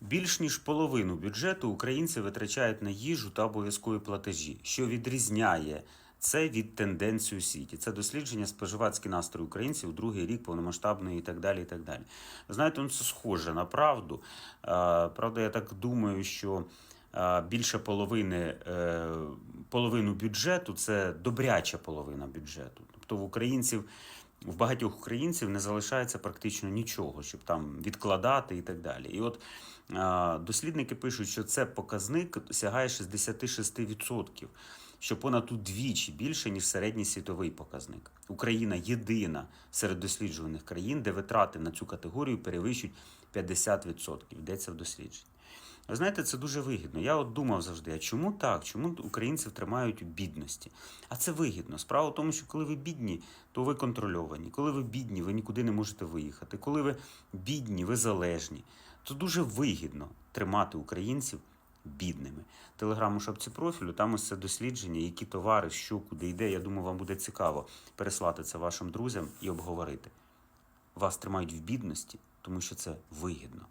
Більш ніж половину бюджету українці витрачають на їжу та обов'язкові платежі, що відрізняє це від тенденцій у світі. Це дослідження споживацькі настрої українців другий рік повномасштабної і так далі. І так далі. Знаєте, ну це схоже на правду. Правда, я так думаю, що більше половини е, половину бюджету це добряча половина бюджету. Тобто в українців. В багатьох українців не залишається практично нічого, щоб там відкладати і так далі. І от дослідники пишуть, що це показник сягає 66%, що понад удвічі більше, ніж середній світовий показник. Україна єдина серед досліджуваних країн, де витрати на цю категорію перевищують 50%. Йдеться в дослідженні. Ви знаєте, це дуже вигідно. Я от думав завжди, а чому так? Чому українців тримають у бідності? А це вигідно. Справа в тому, що коли ви бідні, то ви контрольовані. Коли ви бідні, ви нікуди не можете виїхати. Коли ви бідні, ви залежні. То дуже вигідно тримати українців бідними. Телеграм у шапці профілю, там ось це дослідження, які товари, що куди йде. Я думаю, вам буде цікаво переслати це вашим друзям і обговорити. Вас тримають в бідності, тому що це вигідно.